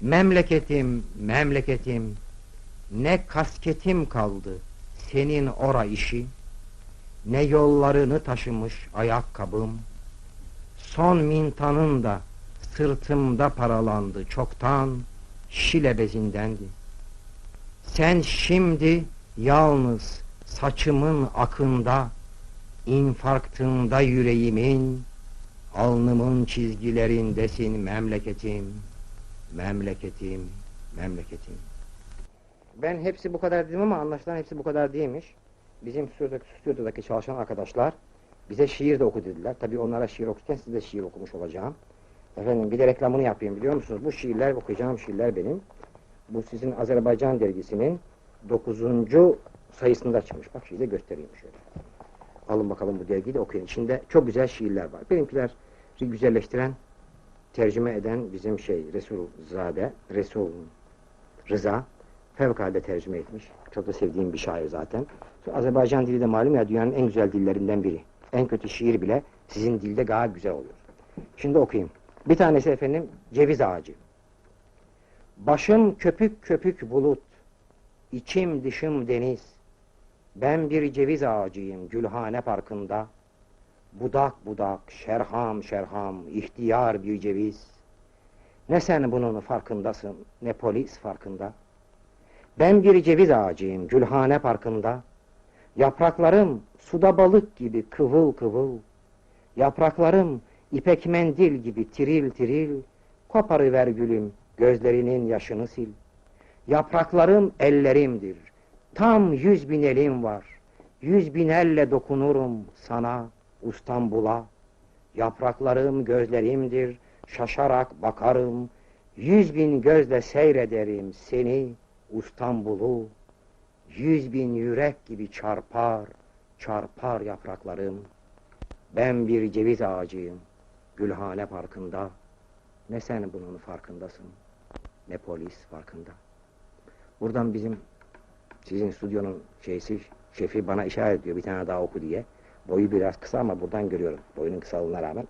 Memleketim, memleketim, ne kasketim kaldı senin ora işi, ne yollarını taşımış ayakkabım, son mintanın da sırtımda paralandı çoktan, şile bezindendi. Sen şimdi yalnız saçımın akında, infarktında yüreğimin, alnımın çizgilerindesin memleketim, memleketim, memleketim. Ben hepsi bu kadar dedim ama anlaşılan hepsi bu kadar değilmiş. Bizim stüdyodaki, çalışan arkadaşlar bize şiir de oku dediler. Tabii onlara şiir okurken size şiir okumuş olacağım. Efendim bir de reklamını yapayım biliyor musunuz? Bu şiirler, okuyacağım şiirler benim. Bu sizin Azerbaycan dergisinin 9. sayısında çıkmış. Bak şiiri de göstereyim şöyle. Alın bakalım bu dergiyi de okuyun. İçinde çok güzel şiirler var. Benimkiler güzelleştiren, tercüme eden bizim şey Resul Zade, Resul Rıza fevkalade tercüme etmiş. Çok da sevdiğim bir şair zaten. Azerbaycan dili de malum ya dünyanın en güzel dillerinden biri. En kötü şiir bile sizin dilde gayet güzel oluyor. Şimdi okuyayım. Bir tanesi efendim ceviz ağacı. Başım köpük köpük bulut, içim dışım deniz. Ben bir ceviz ağacıyım Gülhane Parkı'nda. Budak budak, şerham şerham, ihtiyar bir ceviz. Ne sen bunun farkındasın, ne polis farkında. Ben bir ceviz ağacıyım Gülhane Parkı'nda. Yapraklarım suda balık gibi kıvıl kıvıl. Yapraklarım ipek mendil gibi tiril tiril. Koparıver gülüm gözlerinin yaşını sil. Yapraklarım ellerimdir. Tam yüz bin elim var. Yüz bin elle dokunurum sana, İstanbul'a. Yapraklarım gözlerimdir. Şaşarak bakarım. Yüz bin gözle seyrederim seni, İstanbul'u. Yüz bin yürek gibi çarpar, çarpar yapraklarım. Ben bir ceviz ağacıyım, Gülhane Parkı'nda. Ne sen bunun farkındasın, ne polis farkında. Buradan bizim, sizin stüdyonun şeysi, şefi bana işaret ediyor bir tane daha oku diye. Boyu biraz kısa ama buradan görüyorum, boyunun kısalığına rağmen.